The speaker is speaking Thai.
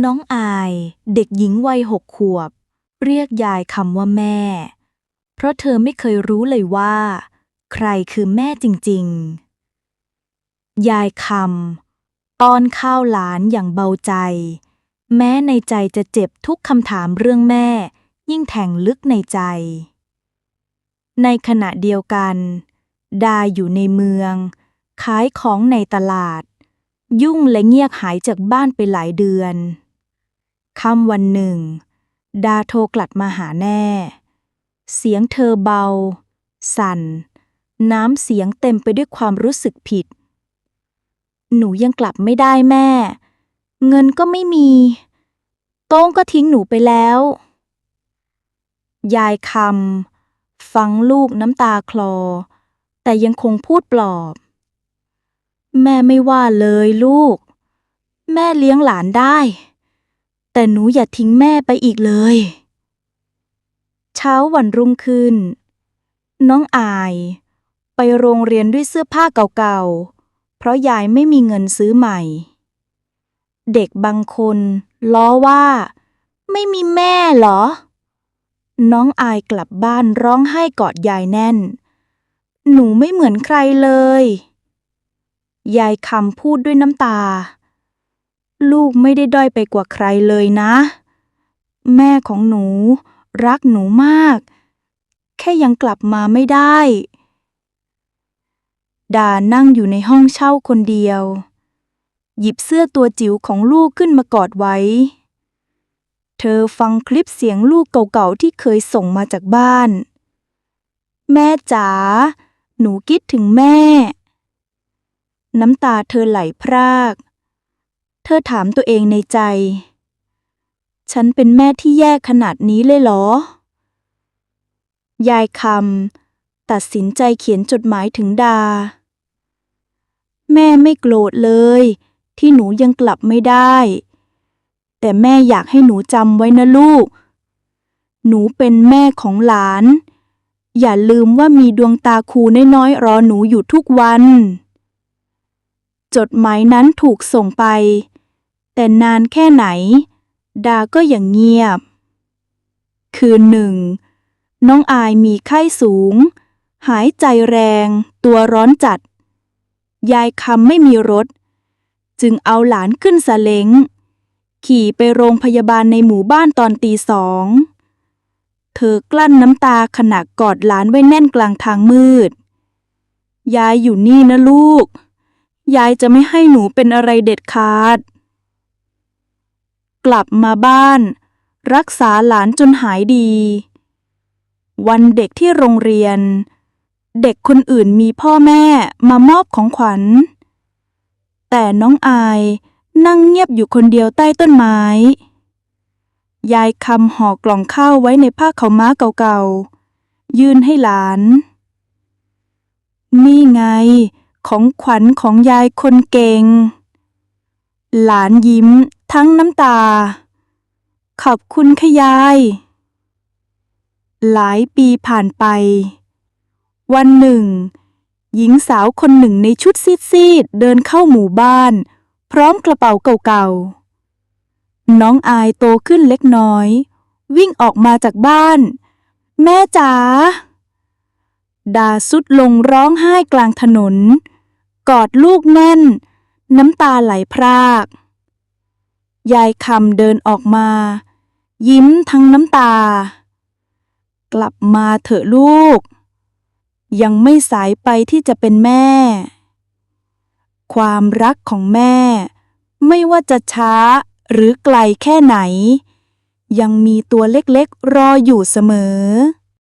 น้องอาย เด็กหญิงวัยหกขวบ เรียกยายคำว่าแม่ เพราะเธอไม่เคยรู้เลยว่า ใครคือแม่จริงๆ ยายคำป้อนข้าวหลานอย่างเบาใจ แม้ในใจจะเจ็บทุกคำถามเรื่องแม่ ยิ่งแทงลึกในใจ ในขณะเดียวกัน ดาอยู่ในเมือง ขายของในตลาด ยุ่งและเงียบหายจากบ้านไปหลายเดือน ค่ำวันหนึ่ง ดาโทรกลับมาหาแน่ เสียงเธอเบา สั่น น้ำเสียงเต็มไปด้วยความรู้สึกผิด หนูยังกลับไม่ได้แม่ เงินก็ไม่มี โต้งก็ทิ้งหนูไปแล้ว ยายคำฟังลูกน้ำตาคลอ แต่ยังคงพูดปลอบ แม่ไม่ว่าเลยลูก แม่เลี้ยงหลานได้ แต่หนูอย่าทิ้งแม่ไปอีกเลย เช้าวันรุ่งขึ้น น้องอาย ไปโรงเรียนด้วยเสื้อผ้าเก่าๆ เพราะยายไม่มีเงินซื้อใหม่ เด็กบางคนล้อว่า ไม่มีแม่เหรอ น้องอายกลับบ้านร้องไห้กอดยายแน่น หนูไม่เหมือนใครเลย ยายคำพูดด้วยน้ำตา ลูกไม่ได้ด้อยไปกว่าใครเลยนะ แม่ของหนู รักหนูมาก แค่ยังกลับมาไม่ได้ ดานั่งอยู่ในห้องเช่าคนเดียว หยิบเสื้อตัวจิ๋วของลูกขึ้นมากอดไว้ เธอฟังคลิปเสียงลูกเก่าๆที่เคยส่งมาจากบ้าน แม่จ๋าหนูคิดถึงแม่ น้ำตาเธอไหลพราก เธอถามตัวเองในใจ ฉันเป็นแม่ที่แย่ขนาดนี้เลยเหรอ ยายคำตัดสินใจเขียนจดหมายถึงดา แม่ไม่โกรธเลย ที่หนูยังกลับไม่ได้ แต่แม่อยากให้หนูจำไว้นะลูก หนูเป็นแม่ของหลาน อย่าลืมว่ามีดวงตาคูน้อยๆรอหนูอยู่ทุกวันจดหมายนั้นถูกส่งไป แต่นานแค่ไหน ดาก็ยังเงียบ คืนหนึ่ง น้องอายมีไข้สูง หายใจแรง ตัวร้อนจัด ยายคำไม่มีรถ จึงเอาหลานขึ้นซาเล้ง ขี่ไปโรงพยาบาลในหมู่บ้านตอนตีสอง เธอกลั้นน้ำตาขณะกอดหลานไว้แน่นกลางทางมืด ยายอยู่นี่นะลูก ยายจะไม่ให้หนูเป็นอะไรเด็ดขาด กลับมาบ้าน รักษาหลานจนหายดี วันเด็กที่โรงเรียน เด็กคนอื่นมีพ่อแม่มามอบของขวัญ แต่น้องอายนั่งเงียบอยู่คนเดียวใต้ต้นไม้ ยายคำห่อกล่องข้าวไว้ในผ้าขาวม้าเก่าๆ ยื่นให้หลาน นี่ไง ของขวัญของยายคนเก่ง หลานยิ้ม ทั้งน้ำตา ขอบคุณค่ะยาย หลายปีผ่านไป วันหนึ่ง หญิงสาวคนหนึ่งในชุดซีดๆเดินเข้าหมู่บ้าน พร้อมกระเป๋าเก่าๆ น้องอายโตขึ้นเล็กน้อย วิ่งออกมาจากบ้าน แม่จ๋าดาสุดลงร้องไห้กลางถนน กอดลูกแน่น น้ำตาไหลพราก ยายคำเดินออกมา ยิ้มทั้งน้ำตา กลับมาเถอะลูก ยังไม่สายไปที่จะเป็นแม่ ความรักของแม่ ไม่ว่าจะช้าหรือไกลแค่ไหน ยังมีตัวเล็กๆรออยู่เสมอ